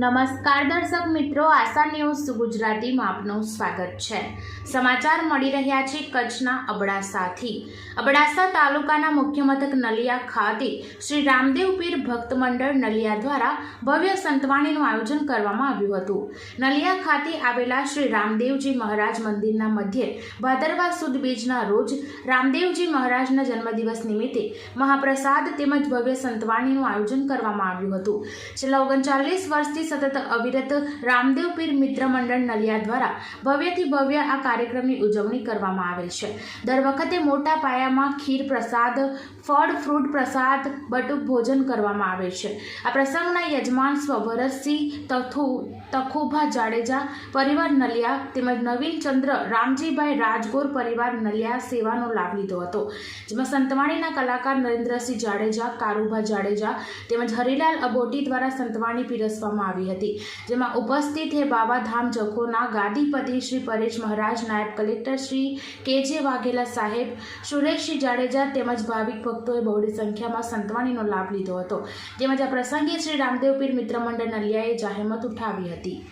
નમસ્કાર દર્શક મિત્રો, આશા ન્યૂઝ ગુજરાતીમાં આપનું સ્વાગત છે. સમાચાર મળી રહ્યા છે કચ્છના અબડાસાથી. અબડાસા તાલુકાના મુખ્ય મથક નલિયા ખાતે શ્રી રામદેવ પીર ભક્ત મંડળ નલિયા દ્વારા ભવ્ય સંતવાણીનું આયોજન કરવામાં આવ્યું હતું. નલિયા ખાતે આવેલા શ્રી રામદેવજી મહારાજ મંદિરના મધ્યે ભાદરવા સુદ બીજના રોજ રામદેવજી મહારાજના જન્મદિવસ નિમિત્તે મહાપ્રસાદ તેમજ ભવ્ય સંતવાણીનું આયોજન કરવામાં આવ્યું હતું. છેલ્લા ઓગણચાલીસ વર્ષથી સતત અવિરત રામદેવ પીર મિત્ર મંડળ નલિયા દ્વારા ભવ્યથી ભવ્ય આ કાર્યક્રમની ઉજવણી કરવામાં આવે છે. દર વખતે મોટા પાયામાં ખીર પ્રસાદ, ફળ, ફ્રૂટ પ્રસાદ, બટુક ભોજન કરવામાં આવે છે. આ પ્રસંગના યજમાન સ્વભરતસિંહ તથુ, તખુભા જાડેજા, પરિવાર નલિયા તેમજ નવીન ચંદ્ર રામજીભાઈ રાજગોર પરિવાર નલિયા સેવાનો લાભ લીધો હતો. જેમાં સંતવાણીના કલાકાર નરેન્દ્રસિંહ જાડેજા, કારુભા જાડેજા તેમજ હરિલાલ અબોટી દ્વારા સંતવાણી પીરસવામાં આવી હતી. જેમાં ઉપસ્થિત હે બાબાધામ જખોના ગાદીપતિ શ્રી પરેશ મહારાજ, નાયબ કલેક્ટર શ્રી કે જે વાઘેલા સાહેબ સુરેશસિંહ જાડેજા તેમજ ભાવિક ભક્તોએ બહોળી સંખ્યામાં સંતવાણીનો લાભ લીધો હતો. તેમજ આ પ્રસંગે શ્રી રામદેવ પીર મિત્ર મંડળ નલિયાએ જાહેમત ઉઠાવી હતી.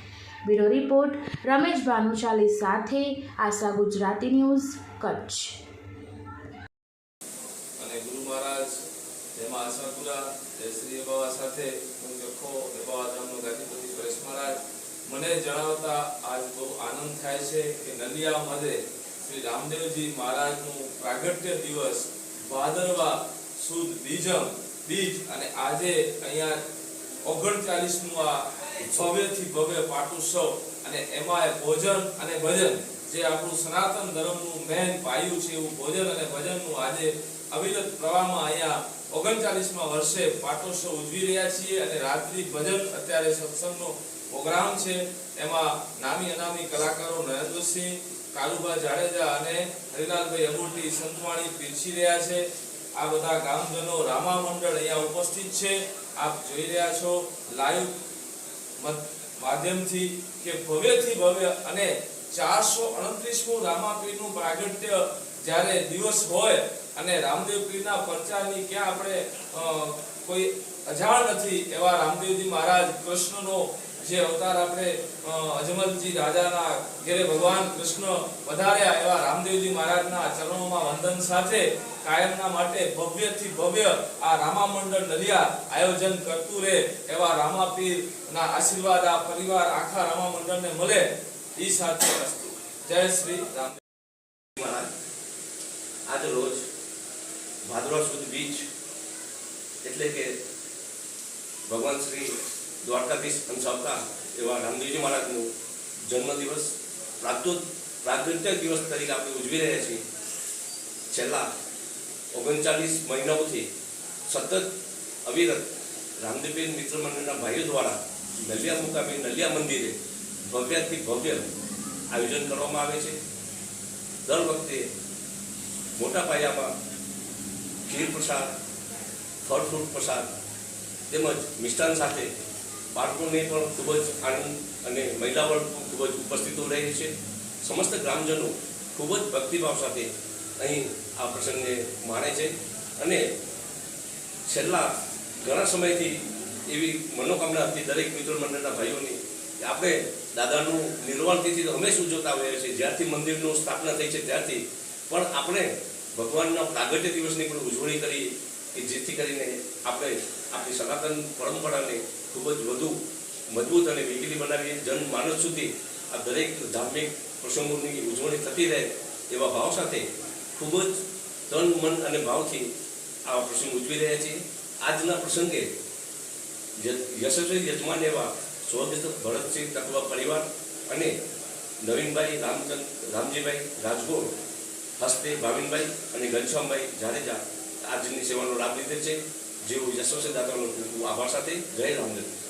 બ્યુરો રિપોર્ટ, રમેશ ભાનુશાલી સાથે આશા ગુજરાતી ન્યૂઝ, કચ્છ. અને ગુરુ મહારાજ જેમાં આશાપુરા જયશ્રી બાબા સાથે હું જખો બાબા ધામનો ગાંધીપતિ પરેશ મહારાજ. મને જણાવતા આજ બહુ આનંદ થાય છે કે નલિયા મધે શ્રી રામદેવજી મહારાજનું પ્રાગટ્ય દિવસ ભાદરવા સુદ બીજમ બીજ અને આજે અહીંયા ઓગણચાલીસનું આ ભવ્યથી ભવ્ય પાટોત્સવ અને એમાં ભોજન અને ભજન જે આપણું સનાતન ધર્મનું મેન પાયું છે એવું ભોજન અને ભજનનું આજે અવિરત પ્રવાહમાં અહીંયા ઓગણચાલીસમાં વર્ષે પાટોત્સવ ઉજવી રહ્યા છીએ અને રાત્રિ ભજન અત્યારે સત્સંગનો પ્રોગ્રામ છે. એમાં નામી અનામી કલાકારો નરેન્દ્રસિંહ, કાલુભા જાડેજા અને હરિલાલભાઈ અમૂર્તિ સંતવાણી પીરસી રહ્યા છે. આ બધા ગામજનો રામા મંડળ અહીંયા ઉપસ્થિત છે. આપ જોઈ રહ્યા છો લાઈવ માધ્યમથી કે ભવ્યથી ભવ્ય અને ચારસો અડત્રીસમું રામાપીરનું પ્રાગટ્ય જ્યારે દિવસ હોય અને રામદેવપીરના પ્રચારની ક્યાં આપણે કોઈ અજાણ નથી એવા રામદેવજી મહારાજ કૃષ્ણનો જે અવતાર આપણે અજમલજી રાજાના ઘેરે ભગવાન કૃષ્ણ વધાર્યા એવા રામદેવજી મહારાજના ચરણોમાં વંદન સાથે કાયમના માટે ભવ્યથી ભવ્ય આ રામા મંડળ નલિયા આયોજન કરતું રહે એવા રામાપીરના આશીર્વાદ આ પરિવાર આખા રામા મંડળને મળે એ સાથે જય શ્રી રામ. આજ રોજ ભાદરવા સુદ બીજ, એટલે કે ભગવાન શ્રી દ્વારકાધીશ અંશાવતા એવા રામદેવજી મહારાજનું જન્મદિવસ પ્રાગૃત પ્રાગૃત્ય દિવસ તરીકે આપણે ઉજવી રહ્યા છીએ. છેલ્લા ઓગણચાલીસ મહિનાઓથી સતત અવિરત રામદેવબેન મિત્ર મંડળના ભાઈઓ દ્વારા નલિયા મુકામે નલિયા મંદિરે ભવ્યથી ભવ્ય આયોજન કરવામાં આવે છે. દર વખતે મોટા પાયામાં ખીર પ્રસાદ, ફળ ફ્રૂટ પ્રસાદ તેમજ મિષ્ટાન સાથે બાળકોને પણ ખૂબ જ આનંદ અને મહિલાઓ પણ ખૂબ જ ઉપસ્થિતો રહે છે. સમસ્ત ગ્રામજનો ખૂબ જ ભક્તિભાવ સાથે અહીં આ પ્રસંગને માણે છે અને છેલ્લા ઘણા સમયથી એવી મનોકામના હતી દરેક મિત્ર મંડળના ભાઈઓની કે આપણે દાદાનું નિર્વાણ તિથિ તો હંમેશા ઉજવતા હોઈએ છીએ. જ્યારથી મંદિરનું સ્થાપના થઈ છે ત્યારથી પણ આપણે ભગવાનના પ્રાગટ્ય દિવસની પણ ઉજવણી કરી, કે જેથી કરીને આપણે આપણી સનાતન પરંપરાને ખૂબ જ વધુ મજબૂત અને વેગીલી બનાવીએ. જનમાનસ સુધી આ દરેક ધાર્મિક પ્રસંગોની ઉજવણી થતી રહે એવા ભાવ સાથે ખૂબ જ તન, મન અને ભાવથી આ પ્રસંગ ઉજવી રહ્યા છીએ. આજના પ્રસંગે યશસ્વી યજમાન એવા સ્વર્ગસ્થ ભરતસિંહ તકવા પરિવાર અને નવીનભાઈ રામચંદ, રામજીભાઈ રાજગોર હસ્તે ભાવિનભાઈ અને ઘનશ્યામભાઈ જાડેજા આજની સેવાનો લાભ લીધે છે. જેઓ યશસ્વી ખૂબ આભાર સાથે જય રામદેવ.